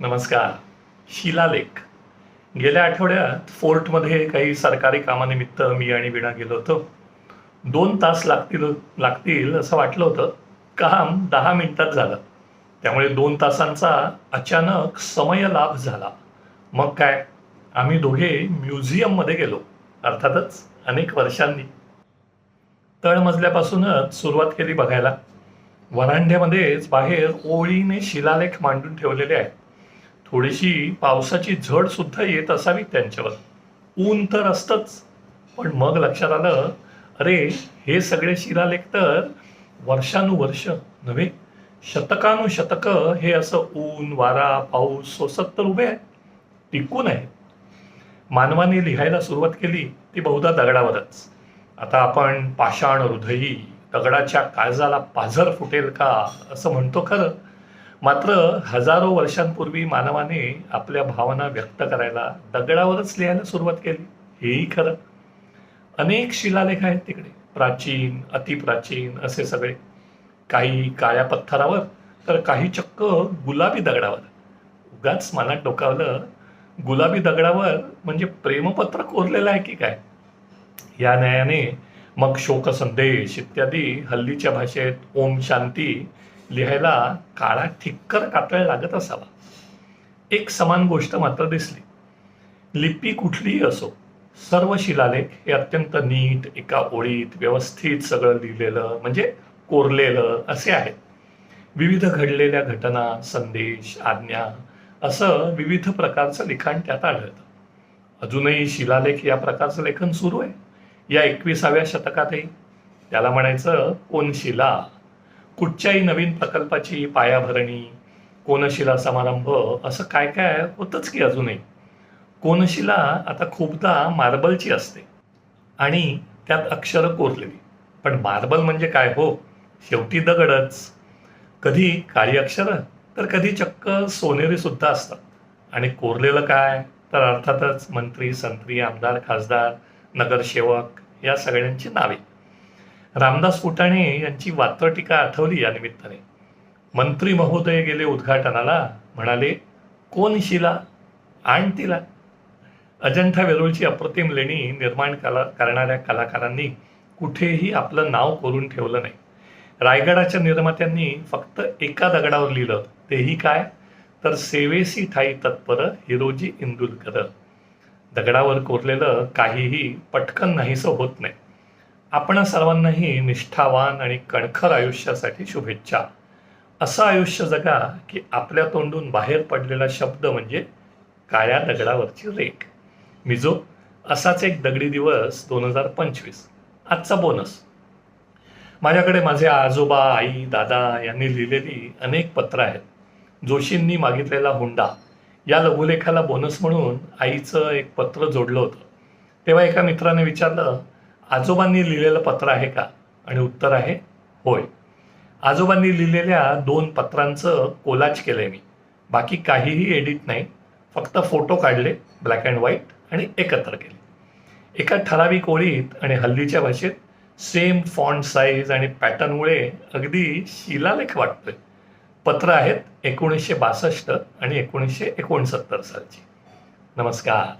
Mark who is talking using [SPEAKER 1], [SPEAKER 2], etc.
[SPEAKER 1] नमस्कार. शिलालेख गेल्या आठवड्यात फोर्टमध्ये काही सरकारी कामानिमित्त मी आणि विणा गेलो होतो. दोन तास लागतील लागतील असं वाटलं होतं. काम दहा मिनिटात झालं. त्यामुळे दोन तासांचा अचानक समय लाभ झाला. मग काय? आम्ही दोघे म्युझियममध्ये गेलो. अर्थातच अनेक वर्षांनी. तळमजल्यापासूनच सुरुवात केली बघायला. वरांड्यामध्येच बाहेर ओळीने शिलालेख मांडून ठेवलेले आहेत. थोडीशी पावसाची झड सुद्धा येत असावी त्यांच्यावर. ऊन तर असतंच. पण मग लक्षात आलं अरे हे सगळे शिलालेख तर वर्षानुवर्ष नव्हे शतकानुशतक हे असं ऊन वारा पाऊस सोसत तर उभे आहे टिकून आहे मानवाने लिहायला सुरुवात केली ती बहुधा दगडावरच. आता आपण पाषाण हृदयी दगडाच्या काळजाला पाझर फुटेल का असं म्हणतो खरं? मात्र हजारो वर्षांपूर्वी मानवाने आपल्या भावना व्यक्त करायला दगडावरच लिहायला सुरुवात केली. हेही खरं. अनेक शिलालेख आहेत तिकडे. प्राचीन अतिप्राचीन असे सगळे. काही काळ्या पत्थरावर तर काही चक्क गुलाबी दगडावर. उगाच मनात डोकावलं गुलाबी दगडावर म्हणजे प्रेमपत्र कोरलेलं आहे की काय? या न्यायाने मग शोक संदेश इत्यादी हल्लीच्या भाषेत ओम शांती लिहायला काळा ठिक्कर कातळ लागत असावा. एक समान गोष्ट मात्र दिसली. लिपी कुठलीही असो सर्व शिलालेख हे अत्यंत नीट एका ओळीत व्यवस्थित सगळं लिहिलेलं म्हणजे कोरलेलं असे आहेत. विविध घडलेल्या घटना संदेश आज्ञा असं विविध प्रकारचं लिखाण त्यात आढळतं. अजूनही शिलालेख या प्रकारचं लेखन सुरू आहे. या एकविसाव्या शतकातही. त्याला म्हणायचं कोनशिला कुठच्याही नवीन प्रकल्पाची पायाभरणी कोनशिला समारंभ असं काय काय होतंच की अजूनही. कोनशिला आता खूपदा मार्बलची असते आणि त्यात अक्षरं कोरलेली. पण मार्बल म्हणजे काय हो? शेवटी दगडच. कधी काळी अक्षरं तर कधी चक्क सोनेरी सुद्धा असतात. आणि कोरलेलं काय? तर अर्थातच मंत्री संत्री आमदार खासदार नगरसेवक या सगळ्यांची नावे. रामदास फुटाणे यांची वात्रटीका आठवली या निमित्ताने. मंत्री महोदय गेले उद्घाटनाला म्हणाले कोण शिला? आण तिला अजंठा वेरूळची अप्रतिम लेणी निर्माण कला करणाऱ्या कलाकारांनी कुठेही आपलं नाव कोरून ठेवलं नाही. रायगडाच्या निर्मात्यांनी फक्त एका दगडावर लिहिलं तेही काय? तर सेवेसी ठाई तत्पर हिरोजी इंदुलकर. दगडावर कोरलेलं काहीही पटकन नाहीसं होत नाही. आपण सर्वांनाही निष्ठावान आणि कणखर आयुष्यासाठी शुभेच्छा. असं आयुष्य जगा की आपल्या तोंडून बाहेर पडलेला शब्द म्हणजे काळ्या दगडावरची रेख. मिजो असाच एक दगडी दिवस दोन हजार पंचवीस. आजचा बोनस. माझ्याकडे माझे आजोबा आई दादा यांनी लिहिलेली अनेक पत्रं आहेत. जोशींनी मागितलेला हुंडा. या लघुलेखाला बोनस म्हणून आईचं एक पत्र जोडलं होतं. तेव्हा एका मित्राने विचारलं आजोबांनी लिहिलेलं पत्र आहे का? आणि उत्तर आहे होय. आजोबांनी लिहिलेल्या दोन पत्रांचं कोलाज केलंय मी. बाकी काहीही एडिट नाही. फक्त फोटो काढले ब्लॅक अँड व्हाईट आणि एकत्र केले. एका ठराविक ओळीत आणि हल्लीच्या भाषेत सेम फॉन्ट साईज आणि पॅटर्नमुळे अगदी शिलालेख वाटतोय. पत्र आहेत एकोणीसशे बासष्ट आणि एकोणीसशे एकोणसत्तर सालची. नमस्कार.